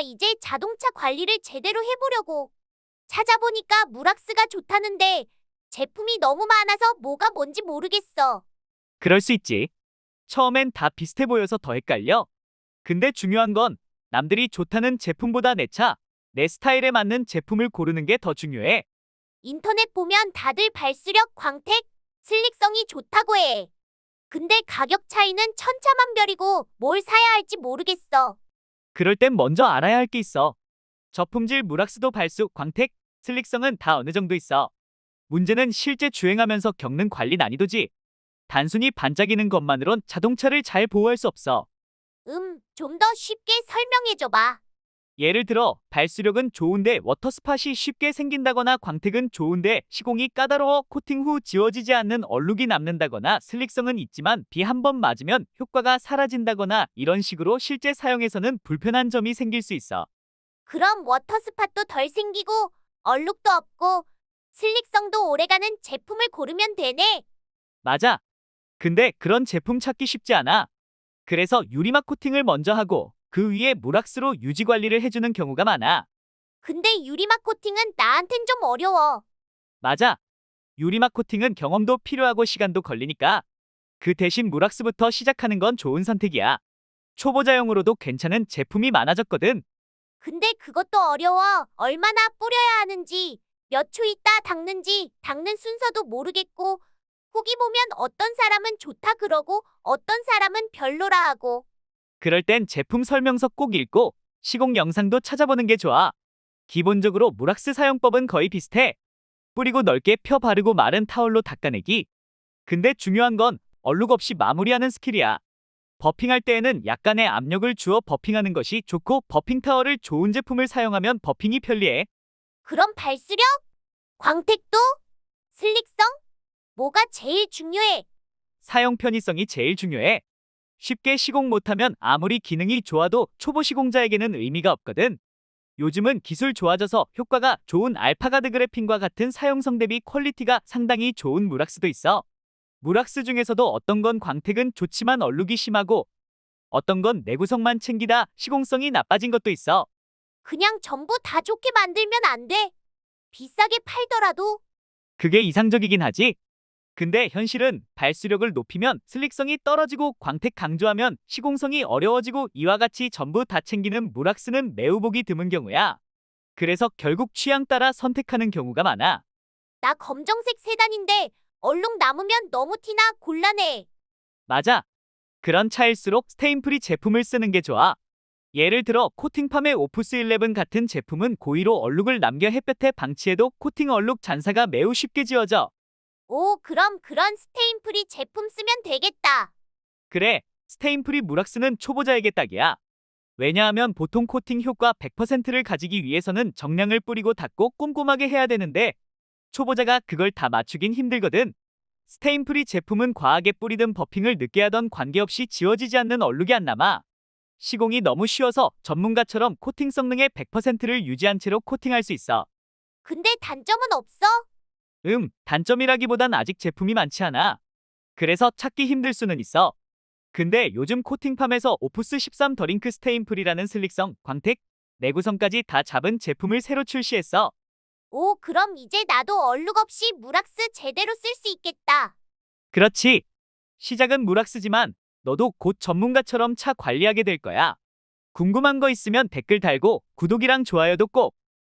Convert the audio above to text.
나 이제 자동차 관리를 제대로 해보려고. 찾아보니까 무락스가 좋다는데 제품이 너무 많아서 뭐가 뭔지 모르겠어. 그럴 수 있지. 처음엔 다 비슷해 보여서 더 헷갈려. 근데 중요한 건 남들이 좋다는 제품보다 내 차, 내 스타일에 맞는 제품을 고르는 게 더 중요해. 인터넷 보면 다들 발수력, 광택, 슬릭성이 좋다고 해. 근데 가격 차이는 천차만별이고 뭘 사야 할지 모르겠어. 그럴 땐 먼저 알아야 할 게 있어. 저품질 무락스도 발수, 광택, 슬릭성은 다 어느 정도 있어. 문제는 실제 주행하면서 겪는 관리 난이도지. 단순히 반짝이는 것만으론 자동차를 잘 보호할 수 없어. 음, 좀 더 쉽게 설명해줘봐. 예를 들어 발수력은 좋은데 워터스팟이 쉽게 생긴다거나 광택은 좋은데 시공이 까다로워 코팅 후 지워지지 않는 얼룩이 남는다거나 슬릭성은 있지만 비 한 번 맞으면 효과가 사라진다거나 이런 식으로 실제 사용에서는 불편한 점이 생길 수 있어. 그럼 워터스팟도 덜 생기고 얼룩도 없고 슬릭성도 오래가는 제품을 고르면 되네. 맞아. 근데 그런 제품 찾기 쉽지 않아. 그래서 유리막 코팅을 먼저 하고 그 위에 무락스로 유지 관리를 해주는 경우가 많아. 근데 유리막 코팅은 나한텐 좀 어려워. 맞아. 유리막 코팅은 경험도 필요하고 시간도 걸리니까 그 대신 무락스부터 시작하는 건 좋은 선택이야. 초보자용으로도 괜찮은 제품이 많아졌거든. 근데 그것도 어려워. 얼마나 뿌려야 하는지, 몇 초 있다 닦는지, 닦는 순서도 모르겠고, 후기 보면 어떤 사람은 좋다 그러고, 어떤 사람은 별로라 하고. 그럴 땐 제품 설명서 꼭 읽고 시공 영상도 찾아보는 게 좋아. 기본적으로 무락스 사용법은 거의 비슷해. 뿌리고 넓게 펴 바르고 마른 타월로 닦아내기. 근데 중요한 건 얼룩 없이 마무리하는 스킬이야. 버핑할 때에는 약간의 압력을 주어 버핑하는 것이 좋고 버핑 타월을 좋은 제품을 사용하면 버핑이 편리해. 그럼 발수력? 광택도? 슬릭성? 뭐가 제일 중요해? 사용 편의성이 제일 중요해. 쉽게 시공 못하면 아무리 기능이 좋아도 초보 시공자에게는 의미가 없거든. 요즘은 기술 좋아져서 효과가 좋은 알파가드 그래핀과 같은 사용성 대비 퀄리티가 상당히 좋은 무락스도 있어. 무락스 중에서도 어떤 건 광택은 좋지만 얼룩이 심하고 어떤 건 내구성만 챙기다 시공성이 나빠진 것도 있어. 그냥 전부 다 좋게 만들면 안 돼. 비싸게 팔더라도. 그게 이상적이긴 하지. 근데 현실은 발수력을 높이면 슬릭성이 떨어지고 광택 강조하면 시공성이 어려워지고 이와 같이 전부 다 챙기는 무락스는 매우 보기 드문 경우야. 그래서 결국 취향 따라 선택하는 경우가 많아. 나 검정색 세단인데 얼룩 남으면 너무 티나 곤란해. 맞아. 그런 차일수록 스테인프리 제품을 쓰는 게 좋아. 예를 들어 코팅팜의 오프스 11 같은 제품은 고의로 얼룩을 남겨 햇볕에 방치해도 코팅 얼룩 잔사가 매우 쉽게 지워져. 오, 그럼 그런 스테인프리 제품 쓰면 되겠다. 그래, 스테인프리 무락스는 초보자에게 딱이야. 왜냐하면 보통 코팅 효과 100%를 가지기 위해서는 정량을 뿌리고 닦고 꼼꼼하게 해야 되는데 초보자가 그걸 다 맞추긴 힘들거든. 스테인프리 제품은 과하게 뿌리든 버핑을 늦게 하던 관계없이 지워지지 않는 얼룩이 안 남아. 시공이 너무 쉬워서 전문가처럼 코팅 성능의 100%를 유지한 채로 코팅할 수 있어. 근데 단점은 없어? 음, 단점이라기보단 아직 제품이 많지 않아. 그래서 찾기 힘들 수는 있어. 근데 요즘 코팅팜에서 오프스 13 더링크 스테인프리라는 슬릭성, 광택, 내구성까지 다 잡은 제품을 새로 출시했어. 오, 그럼 이제 나도 얼룩 없이 무락스 제대로 쓸 수 있겠다. 그렇지. 시작은 무락스지만 너도 곧 전문가처럼 차 관리하게 될 거야. 궁금한 거 있으면 댓글 달고 구독이랑 좋아요도 꼭.